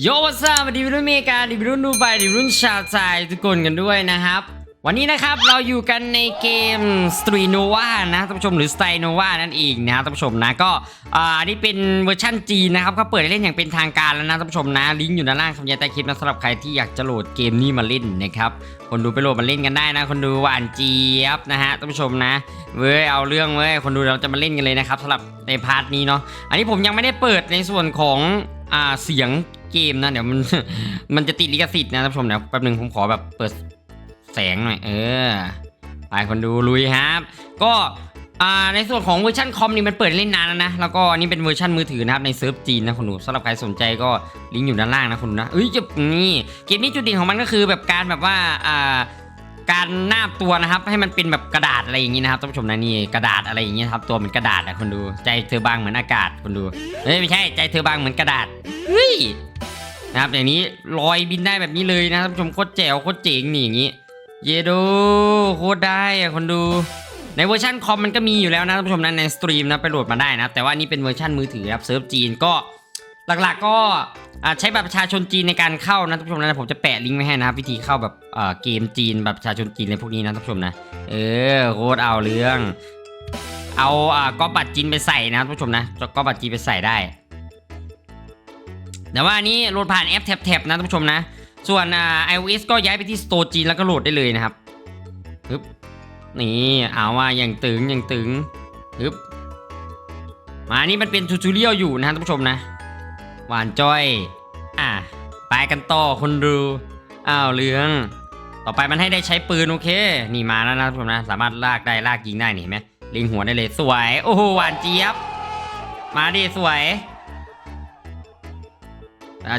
โยวัสดีวิรุ่นอเมริกาดิวิรุ่นดูไบดิวิรุ่นชาวไทยทุกคนกันด้วยนะครับ วันนี้นะครับเราอยู่กันในเกม s t r e e Nova นะท่านผู้ชมหรือ s t y Nova นั่นเองนะท่านผู้ชมนะก็อ่านี่เป็นเวอร์ชั่นจีนนะครับเขาเปิดให้เล่นอย่างเป็นทางการแล้วนะท่านผู้ชมนะลิงก์อยู่ด้านล่างคำยันใต้คลิปนะสำหรับใครที่อยากจะโหลดเกมนี้มาเล่นนะครับคนดูไปโหลดมาเล่นกันได้นะคนดูหวานเจี๊ยบนะฮะท่านผู้ชมนะเว้ยเอาเรื่องเว้ยคนดูเราจะมาเล่นกันเลยนะครับสำหรับในพาร์ทนี้เนาะอันนี้ผมยังไม่ได้เปิดในส่วนของอ่าเสียง เกมนะ เดี๋ยวมัน มันจะติดลิขสิทธิ์นะท่านผู้ชมเดี๋ยวแป๊บนึงผมขอแบบเปิดแสงหน่อยเออไปคนดูลุยครับ ก็อ่าในส่วนของเวอร์ชันคอมนี่มันเปิดเล่นนานแล้วนะ แล้วก็นี่เป็นเวอร์ชันมือถือนะครับในเซิร์ฟจีนนะคุณดูสำหรับใครสนใจก็ลิงก์อยู่ด้านล่างนะคุณนะเอ้ยจะนี่เกมนี้จุดเด่นของมันก็คือแบบการแบบว่าอ่าการหน้าตัวนะครับ ให้มันเป็นแบบกระดาษอะไรอย่างนี้นะครับท่านผู้ชมนะนี่กระดาษอะไรอย่างนี้ครับตัวเหมือนกระดาษอะคุณดูใจเธอบางเหมือนอากาศคุณดูเฮ้ยไม่ใช่ใจเธอบางเหมือนกระดาษเฮ้ย นะครับอย่างนี้ลอยบินได้แบบนี้เลยนะท่านผู้ชมโคตรแจ๋วโคตรเจ๋งนี่อย่างนี้ เยโดโคตรได้อะคนดู ในเวอร์ชันคอมมันก็มีอยู่แล้วนะท่านผู้ชมนะในสตรีมนะไปโหลดมาได้นะแต่ว่านี่เป็นเวอร์ชันมือถือครับเซิร์ฟจีนก็หลักๆก็ใช้บัตรประชาชนจีนในการเข้านะท่านผู้ชมนะผมจะแปะลิงก์ไว้ให้นะครับวิธีเข้าแบบเกมจีนแบบประชาชนจีนอะไรพวกนี้นะท่านผู้ชมนะเออโคตรเอาเรื่อง เอาอ่าก็บัตรจีนไปใส่นะท่านผู้ชมนะก็บัตรจีนไปใส่ได้ แต่ว่าอันนี้โหลดผ่านแอปแท็บๆนะท่านผู้ชมนะ ส่วนอ่า iOS ก็ย้ายไปที่ Store จีนแล้วก็โหลดได้เลยนะครับฮึบนี่เอาว่าอย่างตึงอย่างตึงฮึบมานี่มันเป็นทูทูเรียลอยู่นะท่านผู้ชมนะ หวานจ้อย อะไปกันต่อคนดูอ้าวเรื่อง ต่อไปมันให้ได้ใช้ปืนโอเค นี่มาแล้วนะท่านผู้ชมนะ สามารถลากได้ลากยิงได้นี่เห็นไหมลิงหัวได้เลยสวย โอ้โหหวานเจี๊ยบ มาดิสวย Ah,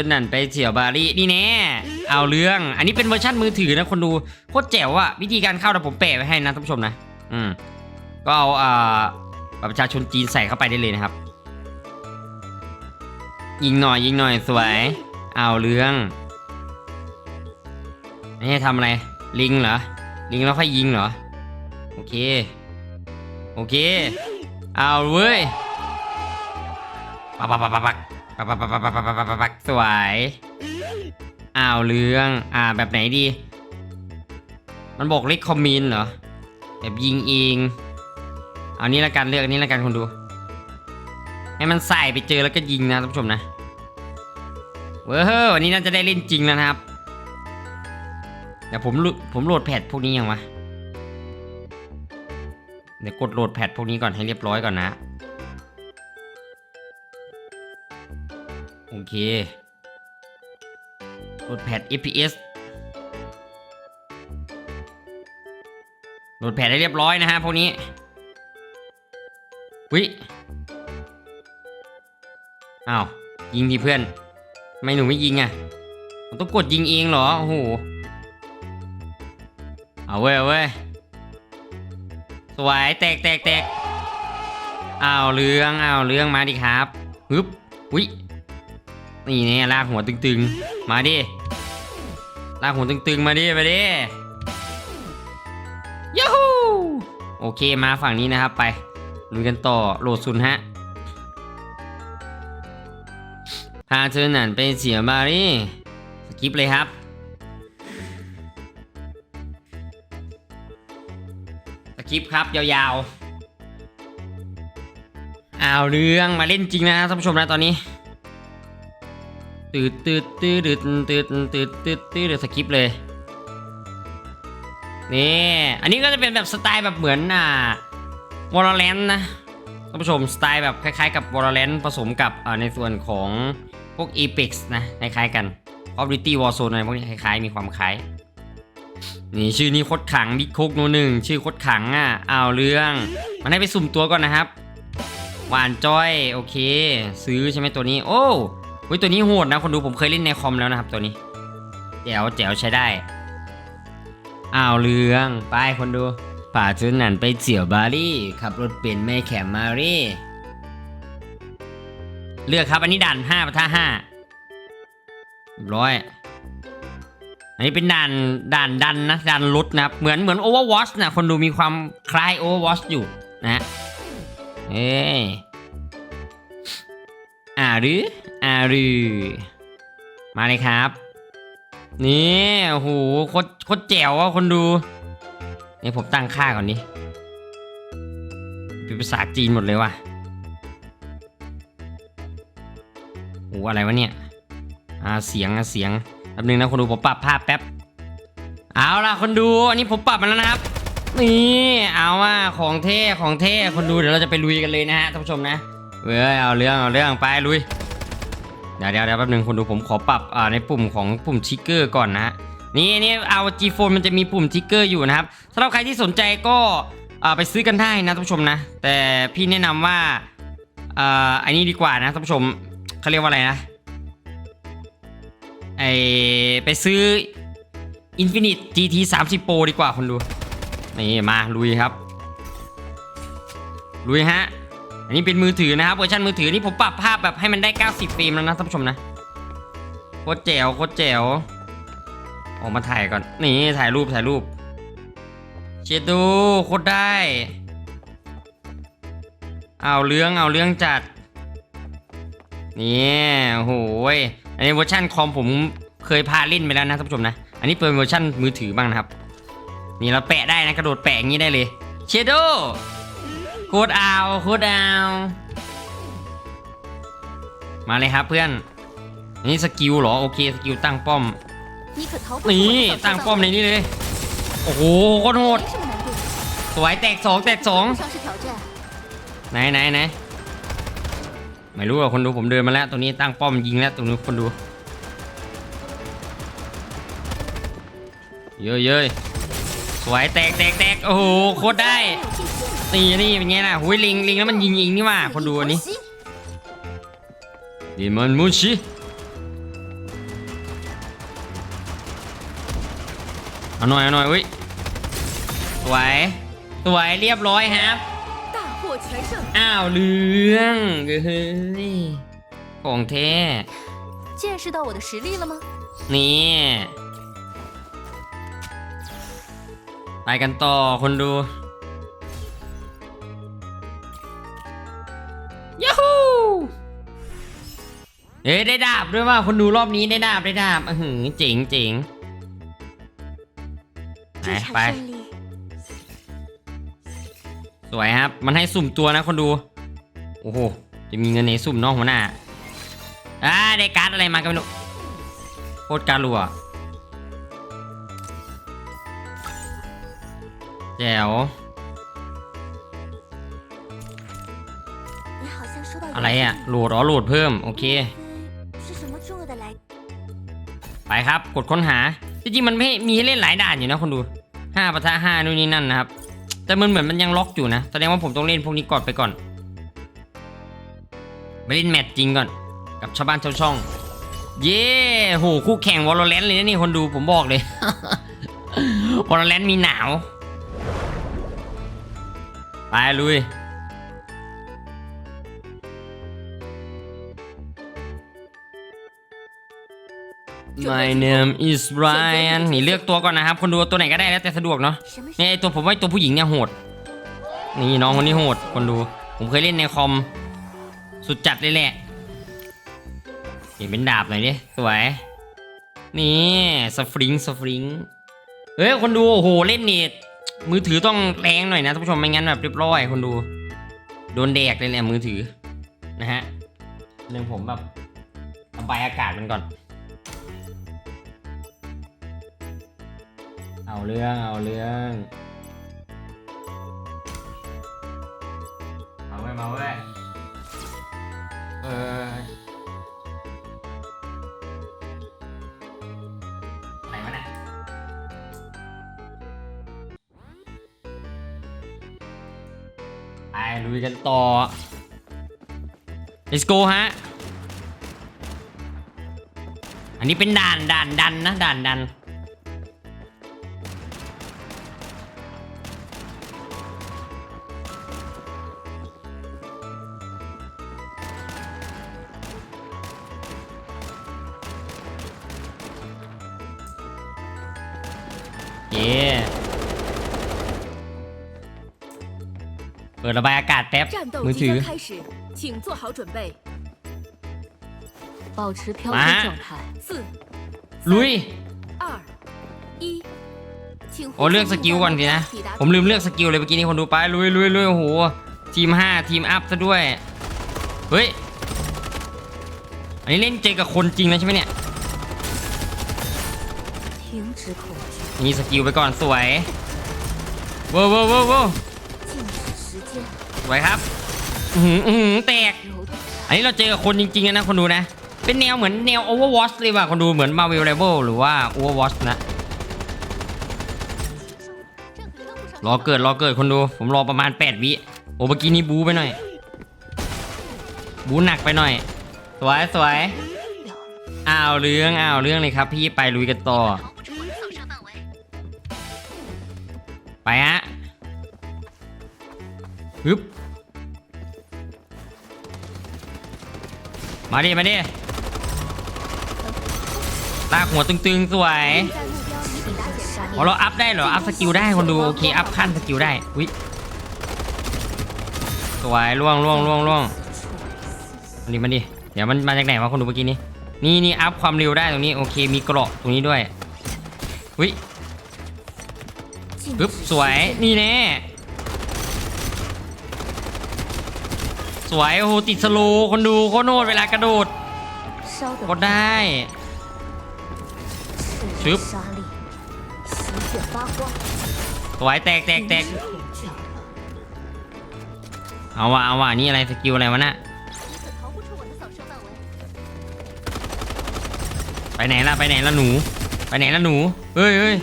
าเชญนั่นไปเฉียวบารีนี่แน่เอาเรื่อง อันนี้เป็นเวอร์ชันมือถือนะคนดูโคตรแจ๋วอะวิธีการเข้านะผมแปะไว้ให้นะท่านผู้ชมนะ อืมก็เอาอ่าบัตรประชาชนจีนใส่เข้าไปได้เลยนะครับ ยิงหน่อยยิงหน่อยสวย เอาเรื่องนี่ให้ทำอะไร ลิงเหรอ ลิงแล้วค่อยยิงเหรอ โอเค โอเค เอาเว้ยปักปักปักปัก ปักปักปักปักปักปักปักปักปักสวยอ้าวเรื่องอ่าแบบไหนดี มันบอกเล็กคอมมินเหรอแบบยิงเองเอานี้ละกันเลือกอันนี้ละกันคนดู ให้มันใส่ไปเจอแล้วก็ยิงนะท่านผู้ชมนะเว้อวันนี้น่าจะได้เล่นจริงแล้วนะครับเดี๋ยวผมโหลดผมโหลดแพทพวกนี้ยังวะเดี๋ยวกดโหลดแพทพวกนี้ก่อนให้เรียบร้อยก่อนนะ โอเคโหลดแพท FPS โหลดแพทให้เรียบร้อยนะฮะพวกนี้วิอ้าวยิงดิเพื่อนทำไม่หนูไม่ยิงอะผมต้องกดยิงเองเหรอ โอ้โห เอาเว้ยเอาเว้ย สวยแตกแตกแตกอ้าวเรื่องอ้าวเรื่องมาดิครับฮึบ วินี่เนี่ยลากหัวตึงๆ มาดิลากหัวตึงๆ มาดิมาดิยูฮูโอเคมาฝั่งนี้นะครับไปลุยกันต่อโหลดซุนฮะพาเธอหนันไปเสียบารีสกิปเลยครับ สกิปครับยาวๆ อ้าวเรื่องมาเล่นจริงนะท่านผู้ชมนะตอนนี้ตืดตืดตืดตืดตืดตืดตืดตืดสกิปเลยนี่อันนี้ก็จะเป็นแบบสไตล์แบบเหมือนอ่าวอลเลนนะท่านผู้ชมสไตล์แบบคล้ายๆกับวอลเลนผสมกับอ่าในส่วนของพวก Apex นะคล้ายๆกัน Call of Duty Warzone อะไรพวกนี้คล้ายๆมีความคล้ายนี่ชื่อนี้โคตรขังบิ๊กคุกโนหนึ่งชื่อโคตรขังอะอ้าเรื่อง มันให้ไปสุ่มตัวก่อนนะครับ หวานจ้อยโอเค ซื้อใช่ไหมตัวนี้ โอ้เฮ้ยตัวนี้โหดนะคนดูผมเคยเล่นในคอมแล้วนะครับตัวนี้แจ๋วแจ๋วใช้ได้อ้าวเรืองไปคนดูป่าจุนนันไปเจียวบารี่ขับรถเป็นไม่แขมมารี่ เลือกครับอันนี้ด่านห้าปะท่าห้าร้อยอันนี้เป็นด่านด่านดันนะด่านรถนะครับเหมือนเหมือน Overwatch นะคนดูมีความคล้าย Overwatch อยู่นะ เอ้ยอารืออารือ มาเลยครับ นี่โอ้โหโคตรโคตรแจ๋วอะคนดูนี่ผมตั้งค่าก่อนนี้เป็นภาษาจีนหมดเลยว่ะโอ้โหอะไรวะเนี่ยอ่าเสียงอะเสียงแป๊บนึงนะคนดูผมปรับภาพแป๊บ เอาล่ะคนดูอันนี้ผมปรับมาแล้วนะครับ นี่เอาว่าของเท่ของเท่คนดูเดี๋ยวเราจะไปลุยกันเลยนะฮะท่านผู้ชมนะเว้ยเอาเรื่องเอาเรื่องไปลุยเดี๋ยวเดี๋ยวเดี๋ยวแป๊บนึงคนดูผมขอปรับอ่าในปุ่มของปุ่มทิกเกอร์ก่อนนะนี่นี่เอา G Phone มันจะมีปุ่มทิกเกอร์อยู่นะครับสำหรับใครที่สนใจก็อ่าไปซื้อกันได้นะท่านผู้ชมนะ แต่พี่แนะนำว่าอ่าอันนี้ดีกว่านะท่านผู้ชมเขาเรียกว่าอะไรนะไอไปซื้อ Infinite GT 30 Pro ดีกว่าคนดู นี่มาลุยครับลุยฮะ อันนี้เป็นมือถือนะครับเวอร์ชันมือถือนี่ผมปรับภาพแบบให้มันได้ 90เฟรมแล้วนะท่านผู้ชมนะโคตรแจ๋วโคตรแจ๋วออกมาถ่ายก่อน นี่ถ่ายรูปถ่ายรูป เชียดูโคตรได้ เอาเรื่องเอาเรื่องจัด นี่โอ้โหยอันนี้เวอร์ชันคอมผมเคยพาเล่นไปแล้วนะท่านผู้ชมนะ อันนี้เป็นเวอร์ชันมือถือบ้างนะครับ นี่เราแปะได้นะกระโดดแปะอย่างนี้ได้เลยเชโดโคดเอาโคดเอามาเลยครับเพื่อน นี่สกิลเหรอโอเคสกิลตั้งป้อมนี่ตั้งป้อมในนี้เลย โอ้โหโคตรโหดสวยแตกสองแตกสองไหนไหนไหนไม่รู้อะคนดูผมเดินมาแล้วตัวนี้ตั้งป้อมยิงแล้วตัวนี้คนดูเยอะเยอะ สวยแตกแตกแตกโอ้โหโคตรได้ 没有信心 นี่นี่เป็นไงล่ะหุยลิงลิงแล้วมันยิงยิงนี่ว่าคนดูอันนี้ 一头吸 ดิมันมูชิเอาหน่อยเอาหน่อยอุ้ยสวยสวยเรียบร้อยครับ 大获全胜， อ้าวเรื่องเฮ้ยของแท้ 见识到我的实力了吗？ นี่ ไปกันต่อคนดูยาฮูเอ้ยได้ดาบด้วยว่าคนดูรอบนี้ได้ดาบได้ดาบอือหือเจ๋งเจ๋งไหไป สวยครับ มันให้สุ่มตัวนะคนดู โอ้โห จะมีเงินในสุ่มนอกหัวหน้าอ่าได้การ์ดอะไรมากันไม่รู้โคตรการ์ดรัว แจ๋วอะไรอะโหลดอ๋อโหลดเพิ่ม โอเค ไปครับ กดค้นหา จริงๆ มันไม่มีให้เล่นหลายด่านอยู่นะคนดูห้าปะทะห้านู่นนี่นั่นนะครับ แต่มันเหมือนมันยังล็อกอยู่นะ แสดงว่าผมต้องเล่นพวกนี้ก่อนไปก่อน ไปเล่นแมตช์จริงก่อน กับชาวบ้านชาวช่อง เย่โหคู่แข่งวอลเลนเลยนะนี่คนดูผมบอกเลยวอลเลนมีหนาว ไปลุย My name is Brian นี่เลือกตัวก่อนนะครับ คนดูตัวไหนก็ได้แล้วแต่สะดวกเนาะ什么เนี่ยไอ้ตัวผมว่าไอ้ตัวผู้หญิงเนี่ยโหด นี่น้องคนนี้โหด คนดู ผมเคยเล่นในคอม สุดจัดเลยแหละเห็นเป็นดาบหน่อยดิ สวย นี่ สฟริง สฟริง เฮ้ย คนดู โอ้โห เล่นนี่ มือถือต้องแรงหน่อยนะท่านผู้ชมไม่งั้นแบบเรียบร้อยคนดู โดนแดกเลยแหละมือถือนะฮะเรื่องผมแบบระบายอากาศมันก่อน เอาเรื่องเอาเรื่องมาเว้ยมาเว้ยเออ ไลุยกันต่อ let's go ฮะ อันนี้เป็นด่านด่านดันนะด่านดันเย้ เปิดระบายอากาศแป๊บ 战斗 มือ 即 ถือ 将开始，请做好准备。保持飘啊飞状态。四、 ลุย 二、一，请 โอ้เลือกสกิลก่อนสินะ 抵达 ผมลืมเลือกสกิลเลยเมื่อกี้นี้คนดูไปลุยลุยลุยโอ้โห ทีม 5 ทีมอัพซะด้วย เฮ้ย อันนี้เล่นเจอกับคนจริงแล้วใช่ไหมเนี่ย 停止恐惧， นี่สกิลไปก่อนสวยเว้าวว้าวว้าวว้าว 静止时间， สวยครับอือหืออื้อหือแตก流动。อันนี้เราเจอกับคนจริงๆนะคนดูนะ เป็นแนวเหมือนแนว Overwatch เลยว่ะคนดูเหมือน Marvel Rival หรือว่า Overwatch นะ รอเกิดรอเกิดคนดู ผมรอประมาณ 8 วิโอ้เมื่อกี้นี้บูไปหน่อย บูหนักไปหน่อย สวยสวยอ้าวเรื่องอ้าวเรื่องเลยครับ พี่ไปลุยกันต่อ ไปฮะ ฮึบมาดิมาดิตาหัวตึงๆ สวยพอเราอัพได้เหรอ อัพสกิลได้คนดู โอเค อัพขั้นสกิลได้อุ้ยสวยล่วงล่วงล่วงล่วงมาดิมาดิเดี๋ยวมันมาจากไหนวะคนดูเมื่อกี้นี้ นี่นี่อัพความเร็วได้ตรงนี้ โอเค มีเกราะตรงนี้ด้วยอุ้ยปึ๊บสวย นี่แน่ สวยโอ้โหติดสโลว์คนดูโคโนดเวลากระโดดกดได้ชึบสวยแตกแตกแตกเอาว่ะเอาว่ะนี่อะไรสกิลอะไรวะน่ะไปไหนล่ะไปไหนล่ะหนู ไปไหนล่ะหนูเฮ้ยเฮ้ย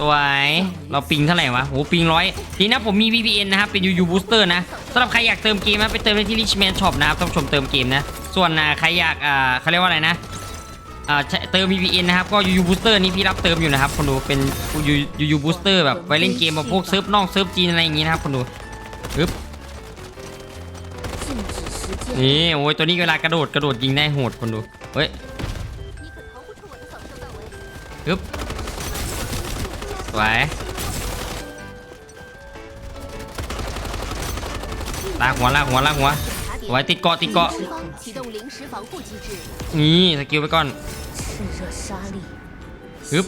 สวยเราปิงเท่าไหร่วะโหปิงร้อยทีนะผมมี VPN นะครับเป็นยูยูบูสเตอร์นะ สำหรับใครอยากเติมเกมนะไปเติมได้ที่ Richman Shop นะครับท่านผู้ชมเติมเกมนะ ส่วนใครอยากเขาเรียกว่าอะไรนะเติม VPN นะครับก็ UU Booster นี่พี่รับเติมอยู่นะครับคนดูเป็น UU Booster แบบไว้เล่นเกมแบบพวกเซิร์ฟนอกเซิร์ฟจีนอะไรอย่างงี้นะครับคนดูปึ๊บนี่โอ้ยตัวนี้เวลากระโดดกระโดดยิงได้โหดคนดูเฮ้ยปึ๊บสวย ลากหัวลากหัวลากหัวไว้ติดเกาะติดเกาะนี่สกิลไปก่อนฮึบ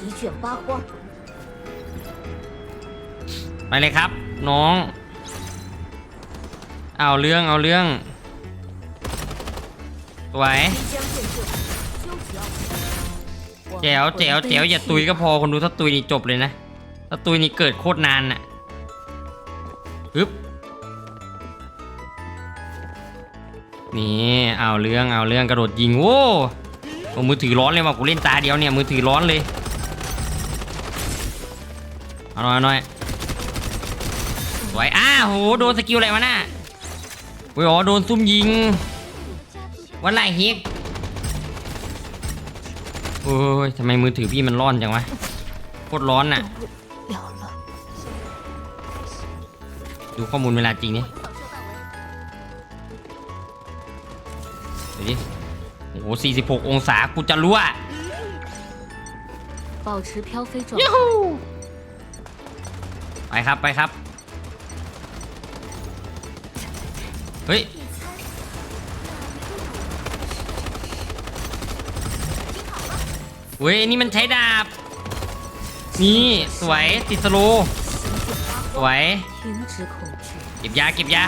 ไปเลยครับ น้อง เอาเรื่องเอาเรื่องไว้แจ๋วแจ๋วแจ๋วอย่าตุยก็พอคนดูถ้าตุยนี่จบเลยนะถ้าตุยนี่เกิดโคตรนานอะ นี่เอาเรื่องเอาเรื่องกระโดดยิงโว้โอ้มือถือร้อนเลยว่ะกูเล่นตาเดียวเนี่ยมือถือร้อนเลยเอาหน่อยหน่อยสวยอ้าโหโดนสกิลอะไรวะน่ะโอ้ยอ๋อโดนซุ่มยิงวันไรเฮกโอ้ยทำไมมือถือพี่มันร้อนจังวะโคตรร้อนน่ะ，ดูข้อมูลเวลาจริงนี่ ห46 องศากูจะรั่ว 保持飘飞状态。 ไปครับไปครับ เฮ้ย เว้ย นี่มันใช้ดาบ นี่ สวย ติดสโลว์สวย 停止恐惧， เก็บยา เก็บยา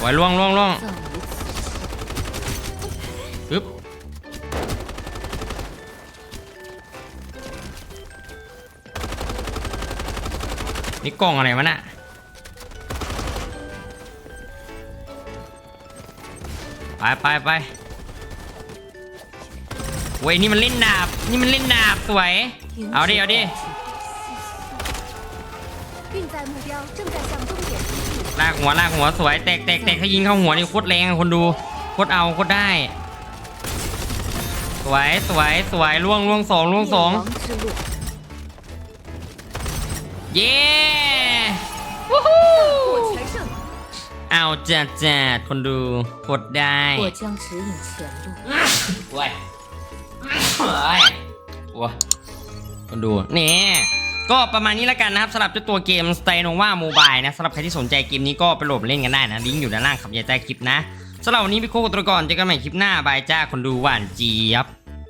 ไวล่วงล่วงล่วงปึ๊บนี่กล่องอะไรวะน่ะไปไปไปเว้ยนี่มันเล่นดาบ นี่มันเล่นดาบสวย เอาดิ เอาดิ ลากหัวลากหัวสวยแตกแตกแตกถ้ายิงเข้าหัวนี่โคตรแรงอะคนดูโคตรเอาโคตรได้ สวยสวยสวยล่วงล่วงสองล่วงสอง 灭亡之路， เย้วู้ฮู้ 获全胜。 เอาจัดจัดคนดูกดได้ 我将指引前路。 เว้ย เอ้ยโอ้คนดู นี่ ก็ประมาณนี้แล้วกันนะครับสำหรับเจ้าตัวเกม s t y n o v a Mobile นะสำหรับใครที่สนใจเกมนี้ก็ไปโหลดเล่นกันได้นะ ลิงก์อยู่ด้านล่างครับอย่าใต้คลิปนะสำหรับวันนี้พี่โคตรกรเจอกันใหม่คลิปหน้าบายจ้าคนดูหวานเจี๊ยบ